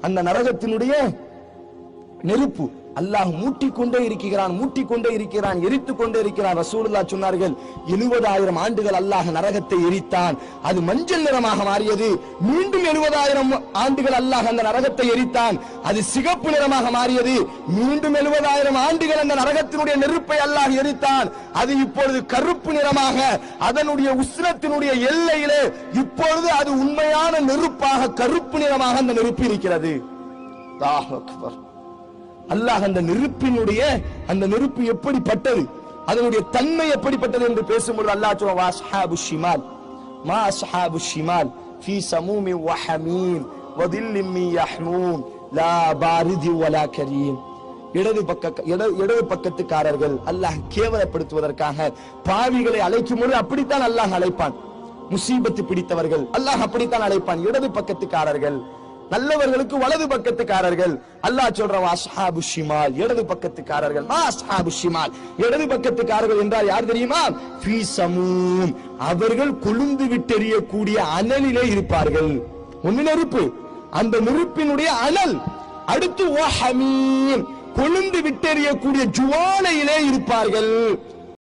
அந்த நரகத்தினுடைய நெருப்பு. அல்லாஹ் மூட்டிக்கொண்டே இருக்கிறான் மூட்டிக்கொண்டே இருக்கிறான் எரித்துக் கொண்டே இருக்கிறான். ரசூலுல்லா சொன்னார்கள் எழுபதாயிரம் ஆண்டுகள் அல்லாஹ் நரகத்தை எரித்தான். அது மஞ்சள் நிறமாக மாறியது. மீண்டும் எழுபதாயிரம் ஆண்டுகள் அல்லாஹ் அந்த நரகத்தை எரித்தான். அது சிகப்பு நிறமாக மாறியது. மீண்டும் எழுபதாயிரம் ஆண்டுகள் அந்த நரகத்தினுடைய நெருப்பை அல்லாஹ் எரித்தான். அது இப்பொழுது கருப்பு நிறமாக அதனுடைய உஷ்ணத்தினுடைய எல்லையிலே இப்பொழுது அது உண்மையான நெருப்பாக கருப்பு நிறமாக அந்த நெருப்பு இருக்கிறது. அல்லாஹ் அந்த நெருப்பினுடைய அந்த நெருப்பு எப்படிப்பட்டது? அதனுடைய தன்மை எப்படிப்பட்டது என்று பேசும்பொழுது அல்லாஹ் சொல்லுவான் ஷிமால் மா அஸ்ஹாபு ஷிமால் ஃபீ சமூமி வஹமீம் வதில்லிம் யஹ்மூம் லா பாரிதி வலா கரீம் இடது பக்க இட- இடது பக்கத்துக்காரர்கள் அல்லாஹ் கேவலப்படுத்துவதற்காக பாவிகளை அழைக்கும் பொழுது அப்படித்தான் அல்லாஹ் அழைப்பான். முசீபத்து பிடித்தவர்கள் அல்லாஹ் அப்படித்தான் அழைப்பான். இடது பக்கத்துக்காரர்கள் நல்லவர்களுக்கு வலது பக்கத்துக்காரர்கள். அல்லாஹ் சொல்றான் அஸ்ஹாபு ஷிமால். இடது பக்கத்துக்காரர்கள். மா அஸ்ஹாபு ஷிமால். இடது பக்கத்துக்காரர்கள் என்றால் யார் தெரியுமா? ஃபீ சமூம். அவர்கள் கொழுந்து விட்டெறியக்கூடிய அனலிலே இருப்பார்கள். ஒன்னு நெருப்பு. அந்த நெருப்பினுடைய அனல் அடுத்து ஓ ஹமீம். கொழுந்து விட்டெறியக்கூடிய ஜுவாலையிலே இருப்பார்கள்.